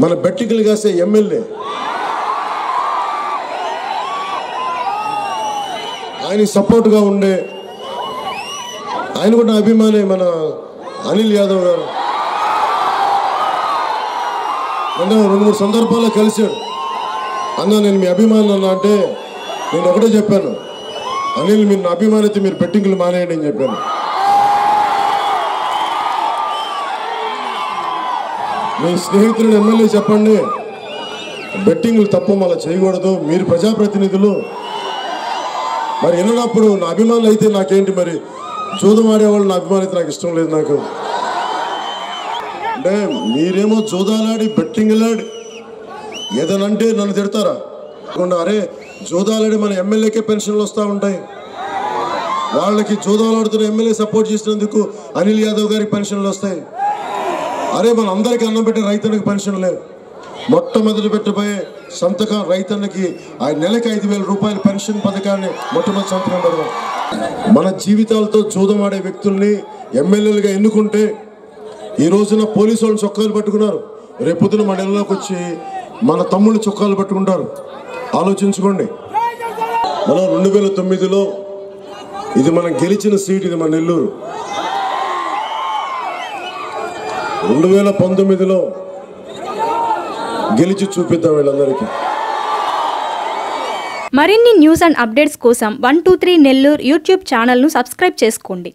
మన బెట్టికలు కాసే ఎమ్మెల్యే. ఆయన సపోర్ట్గా ఉండే ఆయన కూడా అభిమాని మన అనిల్ యాదవ్ గారు. అంటే రెండు మూడు సందర్భాల్లో కలిశాడు. అన్నా నేను మీ అభిమాని అన్నా అంటే నేను ఒకటే చెప్పాను. అనిల్ మీరు నా అభిమానితే మీరు బెట్టింగ్లు మానేయండి అని చెప్పాను. మీ స్నేహితులను ఎమ్మెల్యే చెప్పండి. బెట్టింగ్లు తప్పు మళ్ళీ చేయకూడదు. మీరు ప్రజాప్రతినిధులు. మరి విన్నప్పుడు నా అభిమానులు అయితే నాకేంటి మరి? జూదం ఆడేవాళ్ళు నా అభిమానిత నాకు ఇష్టం లేదు నాకు. అంటే మీరేమో జోదాలాడి బెట్టింగ్లాడి. ఏదనంటే నన్ను తిడతారా? కాకుండా అరే జోదాలాడి మన ఎమ్మెల్యేకే పెన్షన్లు వస్తూ ఉంటాయి. వాళ్ళకి జోదాలాడుతున్న ఎమ్మెల్యే సపోర్ట్ చేసినందుకు అనిల్ యాదవ్ గారికి పెన్షన్లు వస్తాయి. అరే మన అందరికి అన్నం పెట్టే రైతన్నకి పెన్షన్ లేవు మొట్టమొదటి పెట్టబోయే సంతకం రైతన్నకి ఆ నెలకి ఐదు వేల రూపాయల పెన్షన్ పథకాన్ని మొట్టమొదటి సంతకం పెడదాం. మన జీవితాలతో చూదమాడే వ్యక్తుల్ని ఎమ్మెల్యేలుగా ఎన్నుకుంటే ఈ రోజున పోలీసు వాళ్ళు చొక్కాలు పట్టుకున్నారు. రేపొద్దున మన ఇళ్ళలోకి వచ్చి మన తమ్ముళ్ళు చొక్కాలు పట్టుకుంటారు. ఆలోచించుకోండి. మనం రెండు వేల తొమ్మిదిలో ఇది మనం గెలిచిన సీట్ ఇది మన నెల్లూరు. రెండు వేల పంతొమ్మిదిలో గెలిచి చూపిద్దాం వీళ్ళందరికీ. మరిన్ని న్యూస్ అండ్ అప్డేట్స్ కోసం one two three Nellore YouTube ఛానల్ను సబ్స్క్రైబ్ చేసుకోండి.